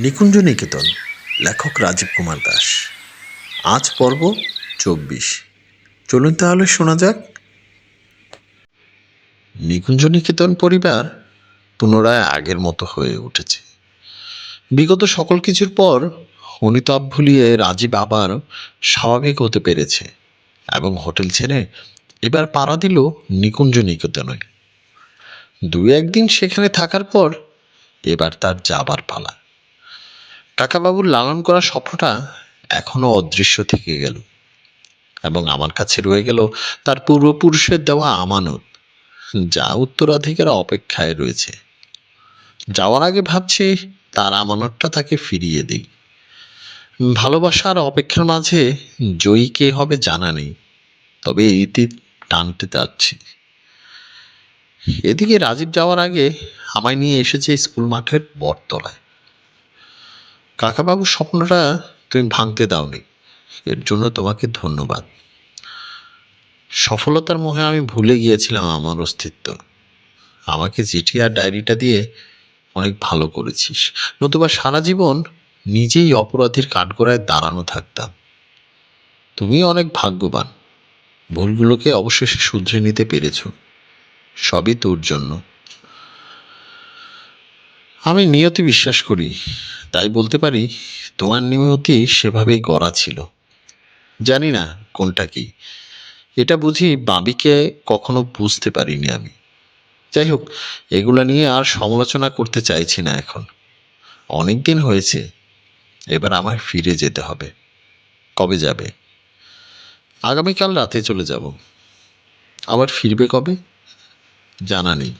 নিকুঞ্জ নিকেতন লেখক রাজীব কুমার দাস। আজ পর্ব চব্বিশ। চলুন তাহলে শোনা যাক। নিকুঞ্জ নিকেতন পরিবার পুনরায় আগের মতো হয়ে উঠেছে। বিগত সকল কিছুর পর অনিতাপ ভুলিয়ে রাজীব আবার স্বাভাবিক হতে পেরেছে এবং হোটেল ছেড়ে এবার পাড়া দিল নিকুঞ্জ নিকেতনে দু একদিন সেখানে থাকার পর এবার তার যাবার পালা। কাকাবাবুর লালন করা স্বপ্নটা এখনও অদৃশ্য থেকে গেল এবং আমার কাছে রয়ে গেল তার পূর্বপুরুষের দেওয়া আমানত, যা উত্তরাধিকার অপেক্ষায় রয়েছে। যাওয়ার আগে ভাবছি তার আমানতটা তাকে ফিরিয়ে দিই। ভালোবাসার অপেক্ষার মাঝে জয়ী কে হবে জানা নেই, তবে ইতি টানতে যাচ্ছি এদিকে রাজীব যাওয়ার আগে আমায় নিয়ে এসেছে স্কুল মাঠের বটতলায়। কাকাবাবুর স্বপ্নটা তুমি ভাঙতে দাওনি। এর জন্য তোমাকে ধন্যবাদ। সফলতার মোহে আমি ভুলে গিয়েছিলাম আমার অস্তিত্ব। আমাকে চিঠি আর ডায়েরিটা দিয়ে অনেক ভালো করেছিস। নতুবা সারা জীবন নিজেই অপরাধীর কাঠগড়ায় দাঁড়ানো থাকতাম। তুমি অনেক ভাগ্যবান। ভুলগুলোকে অবশেষে শুধরে নিতে পেরেছ। সবই তোর জন্য। আমি নিয়তি বিশ্বাস করি, তাই বলতে পারি তোমার নিয়তি সেভাবেই গড়া ছিল। জানি না কোনটা কি। এটা বুঝি বাবিকে কখনো বুঝতে পারিনি আমি। যাই হোক, এগুলো নিয়ে আর সমালোচনা করতে চাইছি না এখন। অনেক দিন হয়েছে, এবার আমায় ফিরে যেতে হবে। কবে যাবে? আগামীকাল রাতে চলে যাব। আবার ফিরবে কবে? জানা নেই।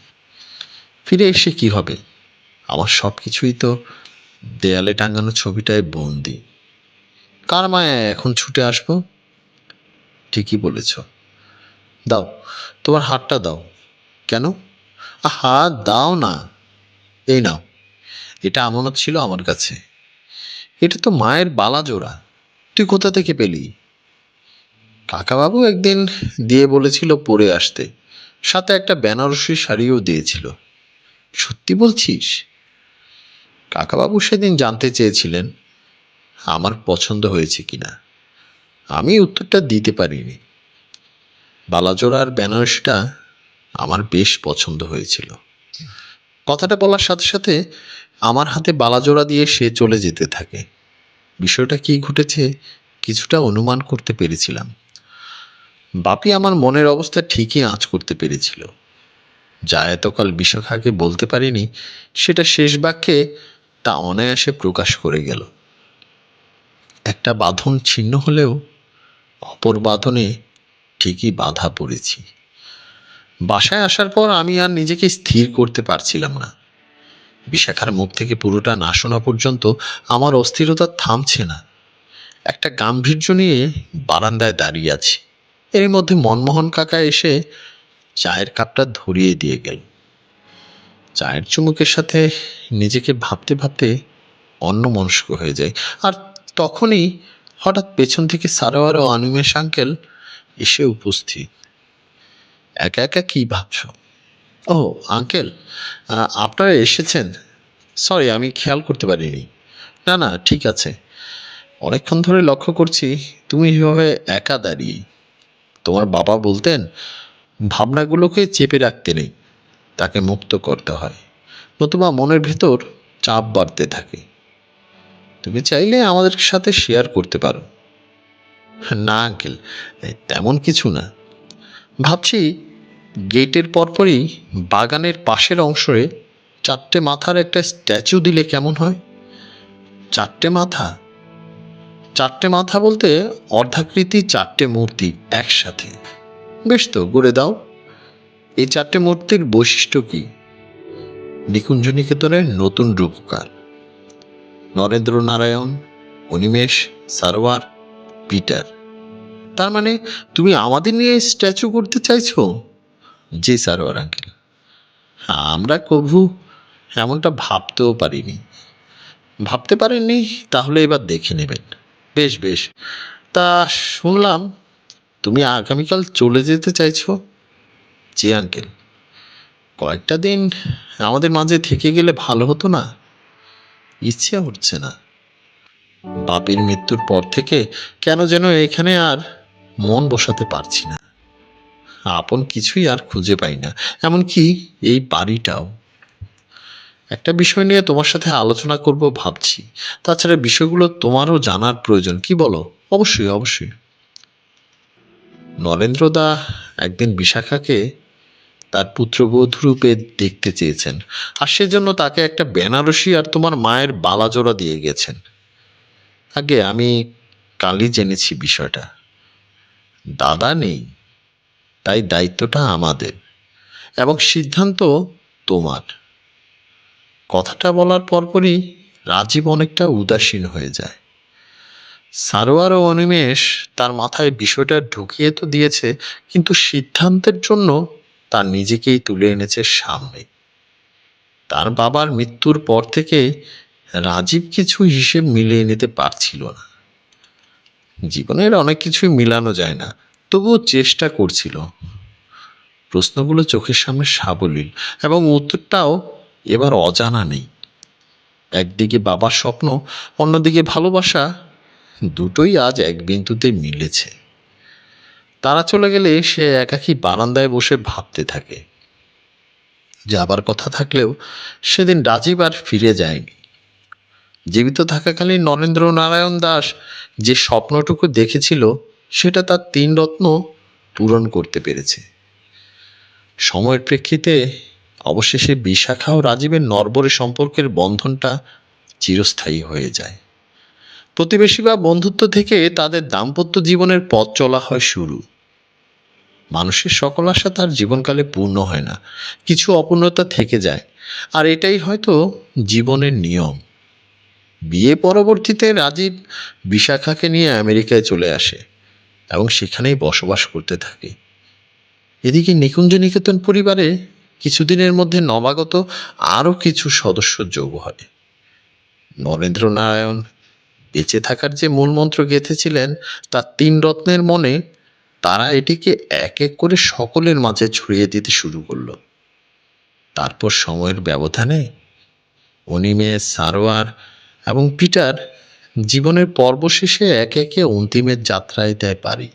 ফিরে এসে কি হবে? আমার সব কিছুই তো দেয়ালে টাঙানো ছবিটায় বন্দি। কার মায়া এখন ছুটে আসব? ঠিকই বলেছ। দাও, তোমার হাতটা দাও। কেন? হাত দাও না। এই নাও। এটা আমানত ছিল আমার কাছে। এটা তো মায়ের বালা জোড়া। তুই কোথা থেকে পেলি? কাকাবাবু একদিন দিয়ে বলেছিল পরে আসতে। সাথে একটা বেনারসি শাড়িও দিয়েছিল। সত্যি বলছিস? কাকাবাবু সেদিন জানতে চেয়েছিলেন আমার পছন্দ হয়েছে কিনা। আমি উত্তরটা দিতে পারিনি। বালাজোড়ার বেনারসিটা আমার বেশ পছন্দ হয়েছিল। কথাটা বলার সাথে সাথে আমার হাতে বালাজোড়া দিয়ে সে চলে যেতে থাকে। বিষয়টা কি ঘটেছে কিছুটা অনুমান করতে পেরেছিলাম। বাপি আমার মনের অবস্থা ঠিকই আঁচ করতে পেরেছিল। যা এতকাল বিশাখাকে বলতে পারিনি, সেটা শেষ বাক্যে তা অনায়াসে প্রকাশ করে গেল। একটা বাঁধন ছিন্ন হলেও অপর বাঁধনে ঠিকই বাধা পড়েছি। বাসায় আসার পর আমি আর নিজেকে স্থির করতে পারছিলাম না। বিশাখার মুখ থেকে পুরোটা না শোনা পর্যন্ত আমার অস্থিরতা থামছে না। একটা গাম্ভীর্য নিয়ে বারান্দায় দাঁড়িয়ে আছি। এর মধ্যে মনমোহন কাকা এসে চায়ের কাপটা ধরিয়ে দিয়ে গেল। চায়ের চুমুকের সাথে নিজেকে ভাবতে ভাবতে অন্যমনস্ক হয়ে যায়। আর তখনই হঠাৎ পেছন থেকে সারোয়ার ও অনিমেষ আঙ্কেল এসে উপস্থিত। একা একা কি ভাবছ? ও, আঙ্কেল আপনারা এসেছেন? সরি, আমি খেয়াল করতে পারিনি। না না, ঠিক আছে। অনেকক্ষণ ধরে লক্ষ্য করছি তুমি এভাবে একা দাঁড়িয়ে। তোমার বাবা বলতেন, ভাবনাগুলোকে চেপে রাখতে নেই। তাকে মুক্ত করতে হয়। নতুবা মনের ভেতর চাপ বাড়তে থাকে। তুমি চাইলে আমাদের সাথে শেয়ার করতে পারো। না আঙ্কেল তেমন কিছু না। ভাবছি গেটের পরপরই বাগানের পাশের অংশে চারটে মাথার একটা স্ট্যাচু দিলে কেমন হয়? চারটে মাথা? চারটে মাথা বলতে অর্ধাকৃতি চারটে মূর্তি একসাথে। বেশ তো, গড়ে দাও। এই চারটে মূর্তির বৈশিষ্ট্য কি? নিকুঞ্জ নিকেতনের নতুন রূপকার। নরেন্দ্র নারায়ণ অনিমেষ সারোয়ার, পিটার। তার মানে তুমি আমাদের নিয়ে স্ট্যাচু করতে চাইছো? জি, সারোয়ার আঙ্কেল। আমরা কভু এমনটা ভাবতেও পারিনি। ভাবতে পারেননি তাহলে এবার দেখে নেবেন। বেশ বেশ। তা শুনলাম, তুমি আগামীকাল চলে যেতে চাইছো? জি আঙ্কেল। কয়েকটা দিন আমাদের মাঝে থেকে গেলে ভালো হতো না। ইচ্ছে হচ্ছে না। বাপের মৃত্যুর পর থেকে কেন যেন এখানে আর মন বসাতে পারছি না। আপন কিছুই আর খুঁজে পাই না। এমনকি এই বাড়িটাও। একটা বিষয় নিয়ে তোমার সাথে আলোচনা করব ভাবছি। তাছাড়া বিষয়গুলো তোমারও জানার প্রয়োজন, কি বলো? অবশ্যই অবশ্যই। নরেন্দ্রদা একদিন বিশাখাকে তার পুত্রবধূ রূপে দেখতে চেয়েছেন। আর সেজন্য তাকে একটা বেনারসি আর তোমার মায়ের বালাজোড়া দিয়ে গেছেন। আগে আমি কালই জেনেছি বিষয়টা। দাদা নেই, তাই দায়িত্বটা আমাদের এবং সিদ্ধান্ত তোমার। কথাটা বলার পরপরই রাজীব অনেকটা উদাসীন হয়ে যায়। সারোয়ার ও অনিমেষ তার মাথায় বিষয়টা ঢুকিয়ে তো দিয়েছে, কিন্তু সিদ্ধান্তের জন্য তার নিজেকেই তুলে এনেছে সামনে। তার বাবার মৃত্যুর পর থেকে রাজীব কিছু হিসেব মিলিয়ে নিতে পারছিল না। জীবনের অনেক কিছুই মিলানো যায় না, তবুও চেষ্টা করছিল। প্রশ্নগুলো চোখের সামনে সাবলীল, এবং উত্তরটাও এবার অজানা নেই। একদিকে বাবার স্বপ্ন, অন্যদিকে ভালোবাসা দুটোই আজ এক বিন্দুতে মিলেছে। তারা চলে গেলে সে একাকী বারান্দায় বসে ভাবতে থাকে। যাবার কথা থাকলেও সেদিন রাজীব আর ফিরে যায়নি। জীবিত থাকাকালীন নরেন্দ্র নারায়ণ দাস যে স্বপ্নটুকু দেখেছিল, সেটা তার তিন রত্ন পূরণ করতে পেরেছে। সময়ের প্রেক্ষিতে অবশেষে বিশাখা ও রাজীবের নরবরে সম্পর্কের বন্ধনটা চিরস্থায়ী হয়ে যায়। প্রতিবেশী বা বন্ধুত্ব থেকে তাদের দাম্পত্য জীবনের পথ চলা হয় শুরু। মানুষের সকল আশা তার জীবনকালে পূর্ণ হয় না। কিছু অপূর্ণতা থেকে যায়। আর এটাই হয়তো জীবনের নিয়ম। বিয়ে পরবর্তীতে রাজীব বিশাখাকে নিয়ে আমেরিকায় চলে আসে এবং সেখানেই বসবাস করতে থাকে। এদিকে নিকুঞ্জ নিকেতন পরিবারে কিছুদিনের মধ্যে নবাগত আরও কিছু সদস্য যোগ হয়। নরেন্দ্র নারায়ণ বেঁচে থাকার যে মূলমন্ত্র গেঁথেছিলেন তার তিন রত্নের মনে তারা এটিকে এক এক করে সকলের মাঝে ছড়িয়ে দিতে শুরু করল। তারপর সময়ের ব্যবধানে অনিমে, সারোয়ার এবং পিটার জীবনের পর্ব শেষে একে একে অন্তিমের যাত্রায় দেয় পারি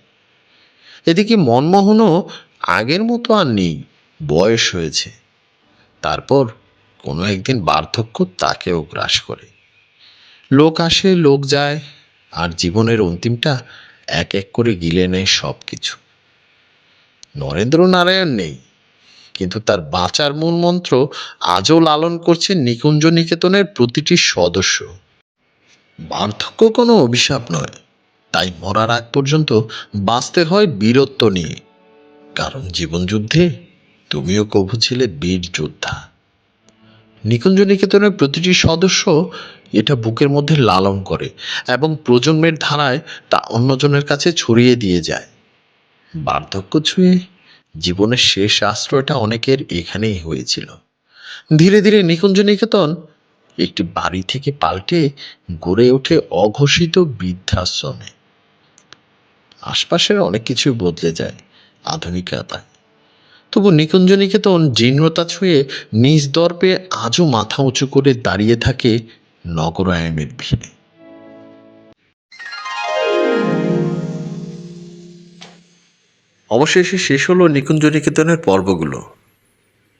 এদিকে মনমোহনও আগের মতো আর নেই, বয়স হয়েছে। তারপর কোনো একদিন বার্ধক্য তাকেও গ্রাস করে। লোক আসে, লোক যায়, আর জীবনের অন্তিমটা এক এক করে গিলে নেয় সব কিছু নরেন্দ্র নারায়ণ নেই, কিন্তু তার বাঁচার মূল মন্ত্র আজও লালন করছে নিকুঞ্জ নিকেতনের প্রতিটি সদস্য। বার্ধক্য কোনো অভিশাপ নয়, তাই মরার আগ পর্যন্ত বাঁচতে হয় বীরত্ব নিয়ে। কারণ জীবনযুদ্ধে তুমিও কভু ছিলে বীর যোদ্ধা। নিকুঞ্জ নিকেতনের প্রতিটি সদস্য এটা বুকের মধ্যে লালন করে এবং প্রজন্মের ধারায় তা অন্যজনের কাছে ছড়িয়ে দিয়ে যায়। বার্ধক্য ছুঁয়ে জীবনের শেষ আশ্রয়টা অনেকের এখানেই হয়েছিল। ধীরে ধীরে নিকুঞ্জ নিকেতন একটি বাড়ি থেকে পাল্টে গড়ে ওঠে অঘোষিত বৃদ্ধাশ্রমে। আশপাশের অনেক কিছু বদলে যায় আধুনিকতায়। তবু নিকুঞ্জ নিকেতন জীর্ণতা ছুঁয়ে নিজ দর্পে আজও মাথা উঁচু করে দাঁড়িয়ে থাকে নগরায়নের ভিড়ে। অবশেষে শেষ হলো নিকুঞ্জ নিকেতনের পর্বগুলো।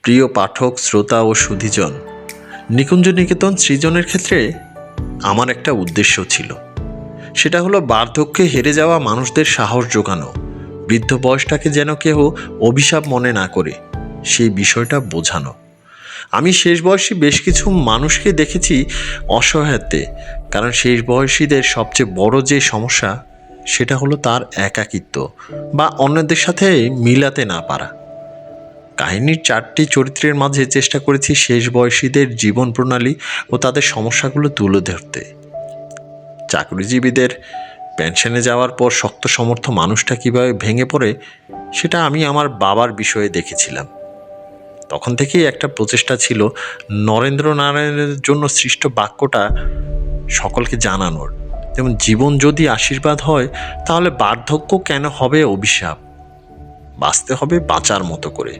প্রিয় পাঠক, শ্রোতা ও সুধিজন নিকুঞ্জ নিকেতন সৃজনের ক্ষেত্রে আমার একটা উদ্দেশ্য ছিল। সেটা হলো বার্ধক্যে হেরে যাওয়া মানুষদের সাহস জোগানো, বৃদ্ধ বয়সটাকে যেন কেউ অভিশাপ মনে না করে, সেই বিষয়টা বোঝানো। আমি শেষ বয়সী বেশ কিছু মানুষকে দেখেছি অসহায়তে কারণ শেষ বয়সীদের সবচেয়ে বড় যে সমস্যা, সেটা হলো তার একাকিত্ব বা অন্যদের সাথে মিলাতে না পারা। কাহিনীর চারটি চরিত্রের মাঝে চেষ্টা করেছি শেষ বয়সীদের জীবন প্রণালী ও তাদের সমস্যাগুলো তুলে ধরতে। চাকরিজীবীদের পেনশনে যাওয়ার পর শক্ত সমর্থ মানুষটা কীভাবে ভেঙে পড়ে, সেটা আমি আমার বাবার বিষয়ে দেখেছিলাম। তখন থেকেই একটা প্রচেষ্টা ছিল নরেন্দ্র নারায়ণের জন্য সৃষ্ট বাক্যটা সকলকে জানানোর। যেমন, জীবন যদি আশীর্বাদ হয়, তাহলে বার্ধক্য কেন হবে অভিশাপ? বাঁচতে হবে বাঁচার মতো করে।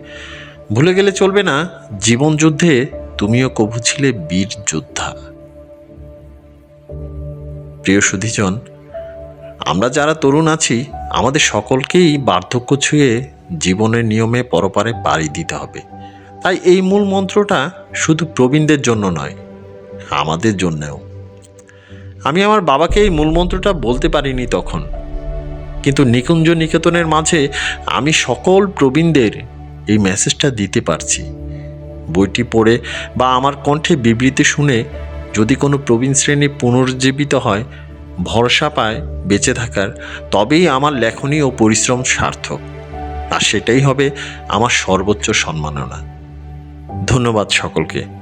ভুলে গেলে চলবে না, জীবন যুদ্ধে তুমিও কভু ছিলে বীর যোদ্ধা। প্রিয় সুধীজন, আমরা যারা তরুণ আছি, আমাদের সকলকেই বার্ধক্য ছুঁয়ে জীবনের নিয়মে পরপারে পাড়ি দিতে হবে। তাই এই মূল মন্ত্রটা শুধু প্রবীণদের জন্য নয়, আমাদের জন্যেও। আমি আমার বাবাকে এই মূল মন্ত্রটা বলতে পারিনি তখন, কিন্তু নিকুঞ্জ নিকেতনের মাঝে আমি সকল প্রবীণদের এই মেসেজটা দিতে পারছি। বইটি পড়ে বা আমার কণ্ঠে বিবৃতি শুনে যদি কোনো প্রবীণ শ্রেণি পুনর্জীবিত হয়, ভরসা পায় বেঁচে থাকার, তবেই আমার লেখনী ও পরিশ্রম সার্থক। আর সেটাই হবে আমার সর্বোচ্চ সম্মাননা। ধন্যবাদ সকলকে।